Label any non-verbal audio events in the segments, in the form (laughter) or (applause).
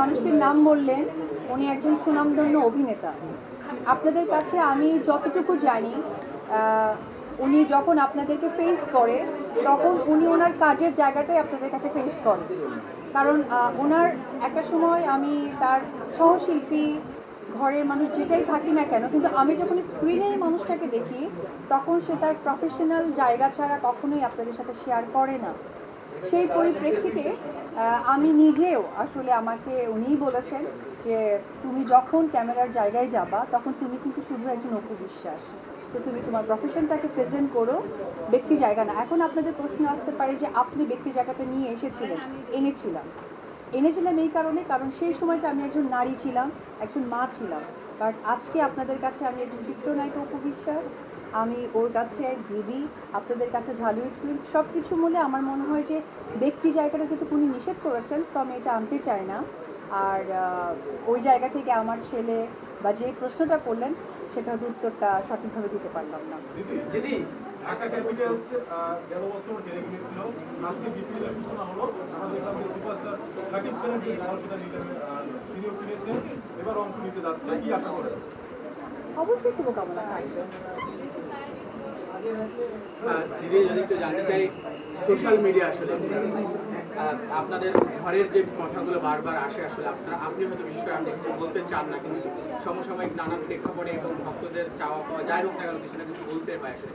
মানুষটির নাম বললেন, উনি একজন সুনামধন্য অভিনেতা। আপনাদের কাছে আমি যতটুকু জানি উনি যখন আপনাদেরকে ফেস করে, তখন উনি ওনার কাজের জায়গাটাই আপনাদের কাছে ফেস করেন। কারণ ওনার একটা সময় আমি তার সহশিল্পী, ঘরের মানুষ যেটাই থাকি না কেন, কিন্তু আমি যখন স্ক্রিনে এই মানুষটাকে দেখি, তখন সে তার প্রফেশনাল জায়গা ছাড়া কখনোই আপনাদের সাথে শেয়ার করে না। সেই পরিপ্রেক্ষিতে আমি নিজেও, আসলে আমাকে উনিই বলেছেন যে, তুমি যখন ক্যামেরার জায়গায় যাবা, তখন তুমি কিন্তু শুধু একজন অপু বিশ্বাস। সো তুমি তোমার প্রফেশনটাকে প্রেজেন্ট করো, ব্যক্তি জায়গা না। এখন আপনাদের প্রশ্ন আসতে পারে যে, আপনি ব্যক্তি জায়গাটা নিয়ে এসেছিলেন, এনেছিলাম। এনেছিলাম এই কারণে, কারণ সেই সময়টা আমি একজন নারী ছিলাম, একজন মা ছিলাম। বাট আজকে আপনাদের কাছে আমি একজন চিত্রনায়িকা উপবিশ্বাস আমি ওর কাছে দিদি আপনাদের কাছে ঝালুইট কুইন সব কিছু মূলে আমার মনে হয় যে ব্যক্তি জায়গাটা যেহেতু উনি নিষেধ করেছেন সো আমি এটা আনতে চাই না। আর ওই জায়গা থেকে আমার ছেলে বা যে প্রশ্নটা করলেন সেটা উত্তরটা সঠিকভাবে দিতে পারলাম না। দিদি দিদি ঢাকা ক্যাপিটালস গেল বছর হেরে গিয়েছিল। আজকে বিপিএল এর সূচনা হলো আমরা দেখলাম যে সুপারস্টার সাকিব খানের যে দলটা নিলেন তিনিও কিনেছেন। এবার অংশ নিতে যাচ্ছে কি আশা করেন? অবশ্যই শুভকামনা থাকবে। দিদি, যদি একটু জানতে চাই সোশ্যাল মিডিয়া আসলে আপনাদের ঘরের যে কথাগুলো বারবার আসে আসলে আপনারা, আপনি হয়তো বিশেষ করে আমি দেখছি বলতে চান না, কিন্তু সমসাময়িক নানান প্রেক্ষাপটে এবং ভক্তদের চাওয়া পাওয়া, যাই হোক না কেন, কিছু না কিছু বলতে পায় আসলে।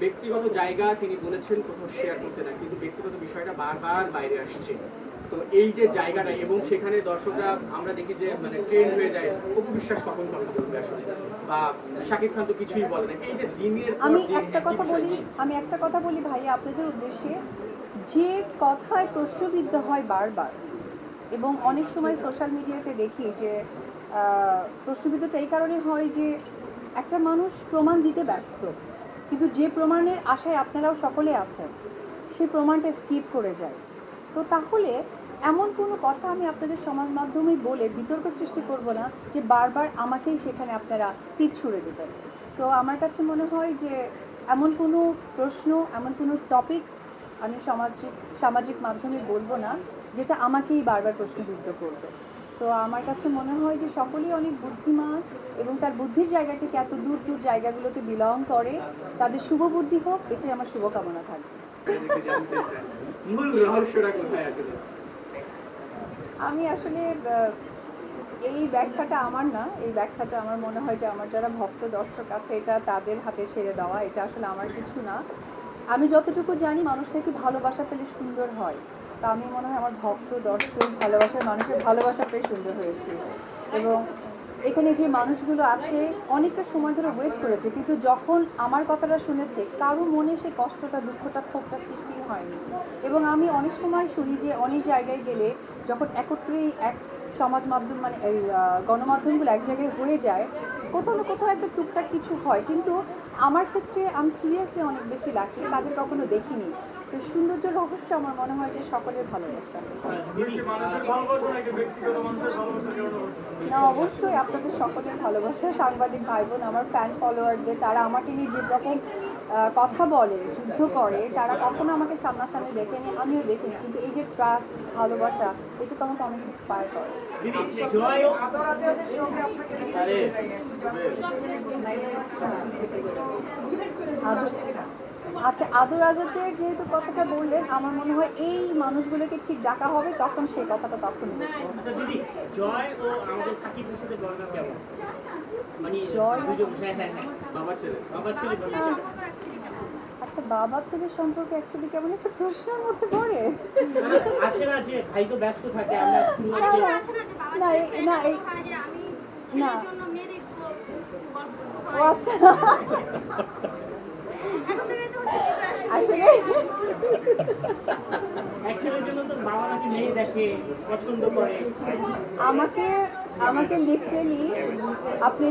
ব্যক্তিগত জায়গা তিনি বলেছেন, কোথাও শেয়ার করতে না, কিন্তু ব্যক্তিগত বিষয়টা বারবার বাইরে আসছে। তো এই যে জায়গাটা এবং সেখানে দর্শকরা আমরা দেখি যে মানে ট্রেন্ড হয়ে যায় অপু বিশ্বাস কখন কথা বলবে আসলে। বা শাকিব খান তো কিছুই বলে না। এই যে দিনের আমি একটা কথা বলি আমি একটা কথা বলি ভাই আপনাদের উদ্দেশ্যে। যে কথায় প্রশ্নবিদ্ধ হয় বারবার এবং অনেক সময় সোশ্যাল মিডিয়াতে দেখি যে প্রশ্নবিদ্ধটা এই কারণে হয় যে একটা মানুষ প্রমাণ দিতে ব্যস্ত কিন্তু যে প্রমাণের আশায় আপনারাও সকলে আছেন সেই প্রমাণটা স্কিপ করে যায়। তো তাহলে এমন কোনো কথা আমি আপনাদের সমাজ মাধ্যমে বলে বিতর্ক সৃষ্টি করব না যে বারবার আমাকেই সেখানে আপনারা তীর ছুড়ে দেবেন। সো আমার কাছে মনে হয় যে এমন কোনো প্রশ্ন, এমন কোনো টপিক আমি সামাজিক সামাজিক মাধ্যমে বলব না যেটা আমাকেই বারবার প্রশ্নবিদ্ধ করবে। সো আমার কাছে মনে হয় যে সকলেই অনেক বুদ্ধিমান এবং তার বুদ্ধির জায়গা থেকে এত দূর দূর জায়গাগুলোতে বিলং করে। তাদের শুভ বুদ্ধি হোক, এটাই আমার শুভকামনা থাকবে। মূল রহস্যটা কোথায় আমি আসলে এই ব্যাখ্যাটা আমার না। এই ব্যাখ্যাটা আমার মনে হয় যে আমার যারা ভক্ত দর্শক আছে, এটা তাদের হাতে ছেড়ে দেওয়া, এটা আসলে আমার কিছু না। আমি যতটুকু জানি মানুষটাকে ভালোবাসা পেলে সুন্দর হয়? তা আমি মনে হয় আমার ভক্ত দর্শক ভালোবাসার, মানুষের ভালোবাসা পেয়ে সুন্দর হয়েছে। এবং এখানে যে মানুষগুলো আছে, অনেকটা সময় ধরে ওয়েট করেছে, কিন্তু যখন আমার কথাটা শুনেছে, কারও মনে সে কষ্টটা, দুঃখটা, ক্ষোভটা সৃষ্টি হয়নি। এবং আমি অনেক সময় শুনি যে, অনেক জায়গায় গেলে যখন একত্রেই এক সমাজ মাধ্যম মানে গণমাধ্যমগুলো এক জায়গায় হয়ে যায়, কোথাও না কোথাও একটা টুকটাক কিছু হয়। কিন্তু আমার ক্ষেত্রে আমি সিরিয়াসলি অনেক বেশি রাখি তাদের কখনো দেখিনি। তো সৌন্দর্য রহস্য আমার মনে হয় যে সকলের ভালোবাসা। দিদি মানুষের ভালোবাসা নাকি ব্যক্তিগত মানুষের ভালোবাসা কেমন হচ্ছে না অবশ্যই আপনাদের সকলের ভালোবাসা। সাংবাদিক ভাই বোন আমার ফ্যান ফলোয়ারদের তারা আমাকে নিয়ে যে রকম কথা বলে যুদ্ধ করে তারা কখনো আমাকে সামনাসামনি দেখেনি আমিও দেখিনি। কিন্তু এই যে ট্রাস্ট ভালোবাসা এটা তো আমাকে অনেক ইন্সপায়ার করে। দিদি জয় ও আরে আদর আচ্ছা আদর আজাদের যেহেতু কথাটা বললেন আমার মনে হয় এই মানুষগুলোকে ঠিক ডাকা হবে তখন সেই কথাটা তখন আচ্ছা দিদি জয় ও আমাদের সাকিব সাথে গল্প কেমন? মানে জয়? হ্যাঁ হ্যাঁ হ্যাঁ। বাবা ছেলে। বাবা ছেলে আচ্ছা আচ্ছা বাবা ছেলের সম্পর্কে অ্যাকচুয়ালি কেমন একটা প্রশ্নের মধ্যে পড়ে? আসে না যে ভাই তো ব্যস্ত থাকে আমরা না, না। আচ্ছা (laughs) এখন থেকে তো হচ্ছে preparation আসলে আমাকে আমাকে লিটারেলি আপনি